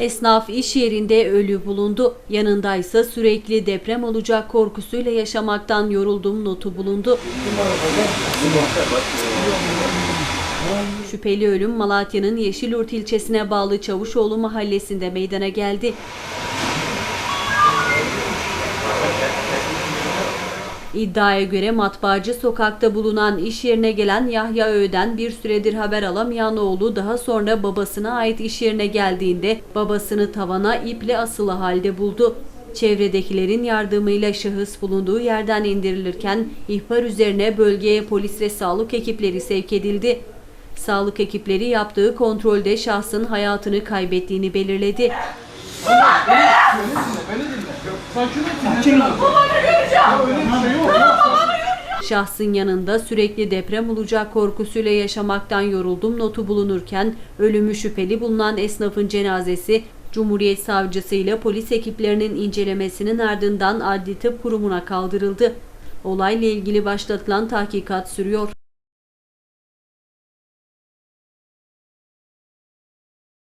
Esnaf iş yerinde ölü bulundu. Yanındaysa sürekli deprem olacak korkusuyla yaşamaktan yoruldum notu bulundu. Şüpheli ölüm Malatya'nın Yeşilyurt ilçesine bağlı Çavuşoğlu mahallesinde meydana geldi. İddiaya göre matbaacı sokakta bulunan iş yerine gelen Yahya Öğden bir süredir haber alamayan oğlu daha sonra babasına ait iş yerine geldiğinde babasını tavana iple asılı halde buldu. Çevredekilerin yardımıyla şahıs bulunduğu yerden indirilirken ihbar üzerine bölgeye polis ve sağlık ekipleri sevk edildi. Sağlık ekipleri yaptığı kontrolde şahsın hayatını kaybettiğini belirledi. Şahsın yanında sürekli deprem olacak korkusuyla yaşamaktan yoruldum notu bulunurken ölümü şüpheli bulunan esnafın cenazesi Cumhuriyet Savcısı ile polis ekiplerinin incelemesinin ardından Adli Tıp Kurumu'na kaldırıldı. Olayla ilgili başlatılan tahkikat sürüyor.